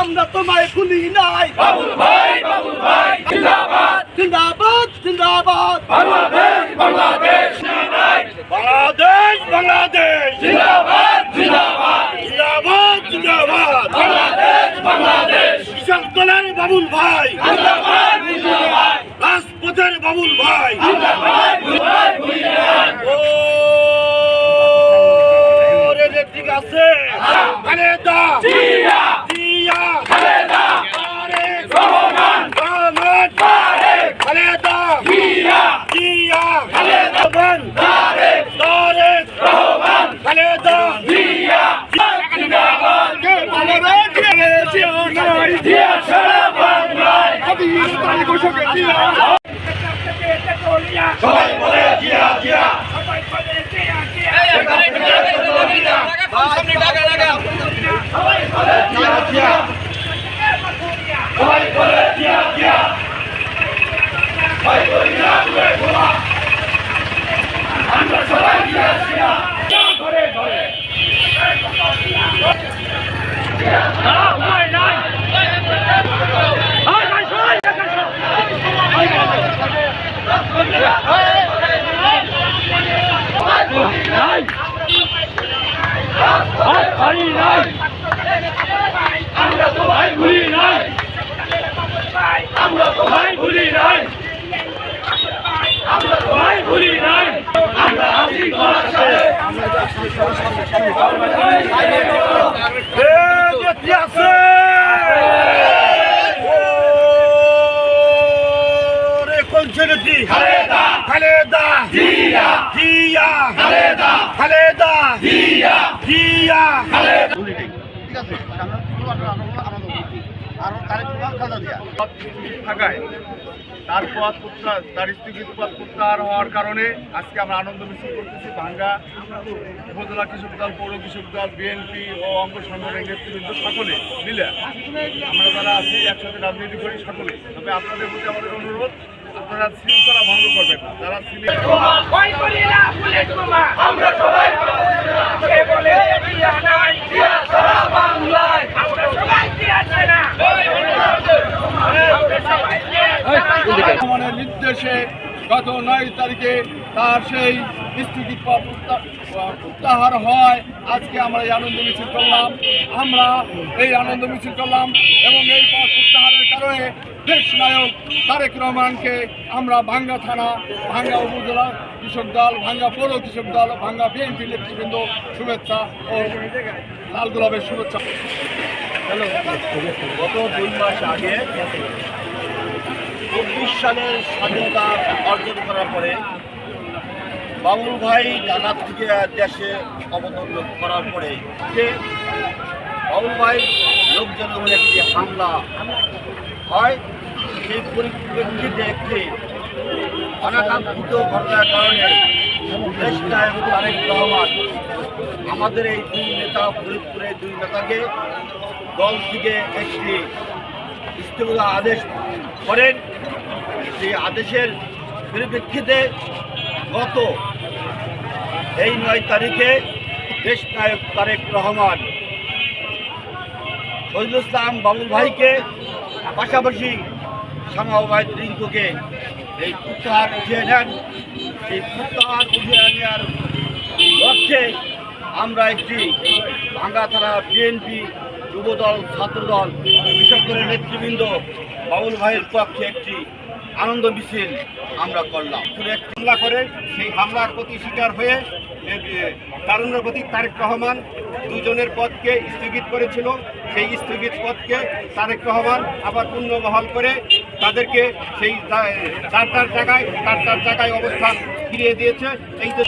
আমরা তোমায় ভুলি নাই। বাবুল ভাই বাবুল ভাই জিন্দাবাদ। জিন্দাবাদ জিন্দাবাদ। বাংলাদেশ বাংলাদেশ। বাংলাদেশ বাংলাদেশ। জিন্দাবাদ জিন্দাবাদ। জিন্দাবাদ জিন্দাবাদ। বাংলাদেশ বাংলাদেশ। কৃষক দলের বাবুল ভাই জিন্দাবাদ জিন্দাবাদ রাজপথের বাবুল ভাই জিন্দাবাদ ভাই ভুলিয়ান ও রে রে, ঠিক আছে খালেদা জিয়া জিয়া খালেদা তারেক রহমান রহমান তারেক খালেদা জিয়া জিয়া খালেদা রহমান তারেক তারেক রহমান খালেদা জিয়া জিন্দাবাদ জিয়া জিয়া সারা বাংলায় সবাই বলে জিয়া জিয়া সবাই বলে জিয়া জিয়া সবাই বলে জিয়া জিয়া জিয়া আমরা সবাই জিয়া জিয়া ঘরে ঘরে নাই। সবাই ভুলি নাই। আমরা সবাই ভুলি নাই। আমরা ঘর সাথে। ছেলেটি খালেদা। খালেদা। জিয়া। জিয়া। খালেদা। খালেদা। জিয়া। জিয়া। খালেদা। ঠিক আছে আর তার স্থগিত পথ প্রত্যাহার হওয়ার কারণে আজকে আমরা আনন্দ মিছিল করতেছি ভাঙ্গা উপজেলা কৃষক দল পৌর কৃষক দল বিএনপি ও অঙ্গ সংগঠনের নেতৃবৃন্দ সকলে মিলে আমরা যারা আছি একসাথে রাজনীতি করি সকলে। তবে আপনাদের প্রতি আমাদের অনুরোধ আপনারা শৃঙ্খলা ভঙ্গ করবেন না যারা শৃঙ্খলা আমরা সবাই বলে জিয়া নাই জিয়া সারা বাংলায়। আমরা সবাই জিয়া চাই না। রহমানের নির্দেশে গত নয় তারিখে তার সেই স্থিতি প্রত্যাহার হয়। আজকে আমরা এই আনন্দ মিছিল করলাম। আমরা এই আনন্দ মিছিল করলাম এবং এই পথ প্রত্যাহারের কারণে দেশ নায়ক তারেক রহমানকে আমরা ভাঙ্গা থানা, ভাঙ্গা উপজেলা কৃষক দল, ভাঙ্গা পৌর কৃষক দল, ভাঙ্গা বিএনপি নেতৃবৃন্দ শুভেচ্ছা ও লাল গোলাপের শুভেচ্ছা। হ্যালো, গত দুই মাস আগে চব্বিশ সালের স্বাধীনতা অর্জন করার পরে বাবুল ভাই ডানা থেকে দেশে অবতরণ করার পরে বাবুল ভাই লোকজনের একটি হামলা হয়, সেই পরিপ্রেক্ষিতে একটি অনাকাঙ্ক্ষিত ঘটনার কারণে দেশ রহমান আমাদের এই দুই নেতা ফরিদপুরের দুই নেতাকে দল থেকে একটি স্থগিত আদেশ করেন। সেই আদেশের পরিপ্রেক্ষিতে গত এই নয় তারিখে দেশ নায়ক তারেক রহমান শহীদুল ইসলাম বাবুল ভাইকে পাশাপাশি শ্যামাবাই রিঙ্কুকে এই প্রত্যাহার উঠিয়ে নেন। এই প্রত্যাহার উঠিয়ে নেওয়ার লক্ষ্যে আমরা একটি ভাঙ্গা থানা বিএনপি যুবদল, ছাত্রদল, বিশেষ করে নেতৃবৃন্দ বাবুল ভাইয়ের পক্ষে একটি আনন্দ মিছিল আমরা করলাম। হামলা করে, সেই হামলার প্রতি শিকার হয়ে প্রতি তারেক রহমান দুজনের পদকে স্থগিত করেছিল। সেই স্থগিত পদকে তারেক রহমান আবার পুনর্বহাল করে তাদেরকে সেই চার চার জায়গায় চার চার জায়গায় অবস্থান ফিরিয়ে দিয়েছে। এই যে